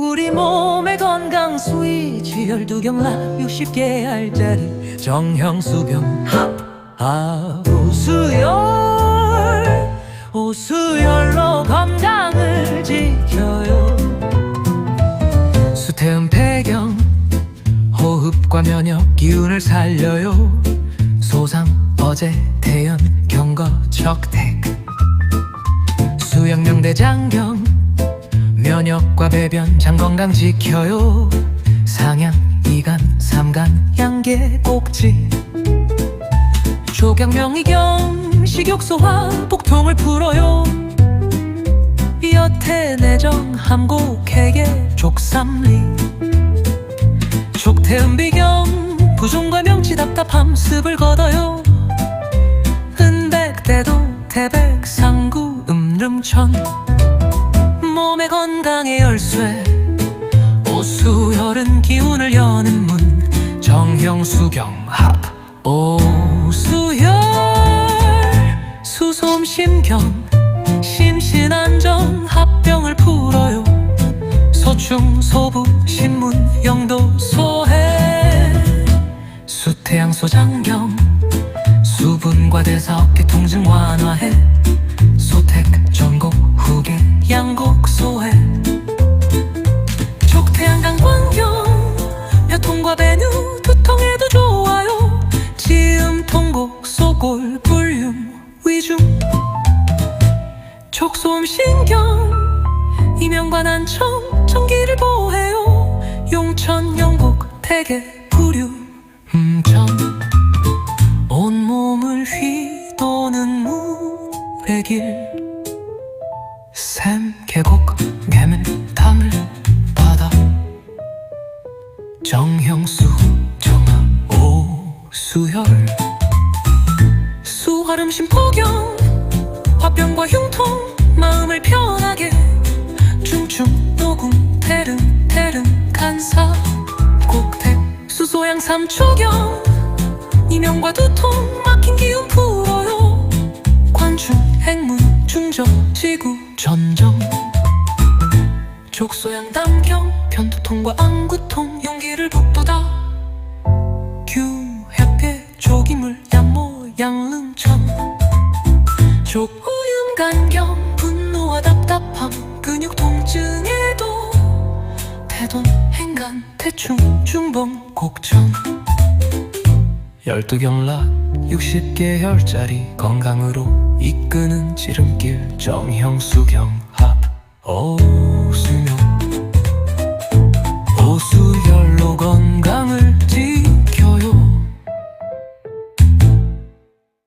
우리 몸의 건강 스위치 12경락 60개 알짜리 정형수경. 아 오수열. 오수열로 건강을 지켜요. 수태음 배경 호흡과 면역 기운을 살려요. 소상 어제 태연 경거 적택. 수영명대 장경 면역과 배변 장 건강 지켜요. 상향 이간 삼간 양계 꼭지. 조경 명이경 식욕 소화 복통을 풀어요. 여태 내정 함곡회계 족삼리. 족태음 비경 부종과 명치 답답함 습을 걷어요. 은백대도 태백 상구 음름천. 몸의 열쇠 오수열은 기운을 여는 문 정형수경 합. 오수열 수솜심경 심신안정 합병을 풀어요. 소충 소부 신문 영도 소해. 수태양 소장경 수분과 대사업계 통증 완화해. 소택 전곡 후계 양곡 소해 두통에도 좋아요. 지음 통곡 소골 불륨 위중. 족소음 신경 이명관 안청 전기를 보해요. 용천 영곡 대게 부류. 음천 온몸을 휘도는 물의 길. 샘, 계곡, 개물, 정형수, 정아, 오수혈. 수화름 심포경 화병과 흉통 마음을 편하게. 중충 노궁 태릉 태릉 간사. 꼭택 수소양 삼초경. 이명과 두통 막힌 기운 풀어요. 관중 행문 중정 지구 전정 족소양 담경 편두통과 안구통 용기를 북돋아. 규 햇빛 조기물 양모 양릉천. 족우윤 간경 분노와 답답함 근육 통증에도 태돈 행간 태충 중범 곡천. 열두 경락 60개 혈자리 건강으로 이끄는 지름길 정형 수경 합 오